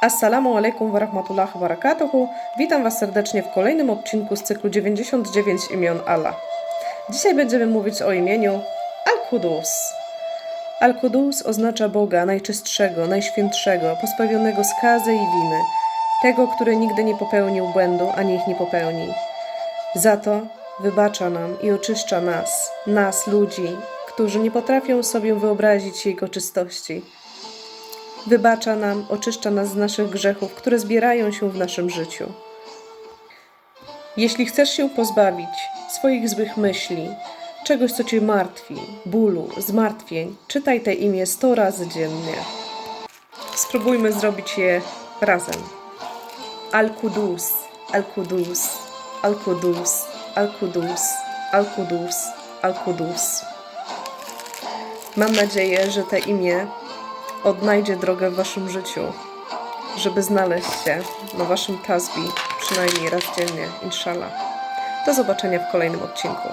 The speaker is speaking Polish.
Assalamu alaikum wa rahmatullahi wa barakatuhu. Witam Was serdecznie w kolejnym odcinku z cyklu 99 imion Allah. Dzisiaj będziemy mówić o imieniu Al-Qudus. Al-Qudus oznacza Boga najczystszego, najświętszego, pozbawionego skazy i winy, tego, który nigdy nie popełnił błędu, ani ich nie popełni. Za to wybacza nam i oczyszcza nas, nas, ludzi, którzy nie potrafią sobie wyobrazić Jego czystości. Wybacza nam, oczyszcza nas z naszych grzechów, które zbierają się w naszym życiu. Jeśli chcesz się pozbawić swoich złych myśli, czegoś, co cię martwi, bólu, zmartwień, czytaj te imię 100 razy dziennie. Spróbujmy zrobić je razem. Al-Qudus, Al-Qudus, Al-Qudus, Al-Qudus, Al-Qudus. Mam nadzieję, że te imię odnajdzie drogę w waszym życiu, żeby znaleźć się na waszym tasbi przynajmniej raz dziennie, inshallah. Do zobaczenia w kolejnym odcinku.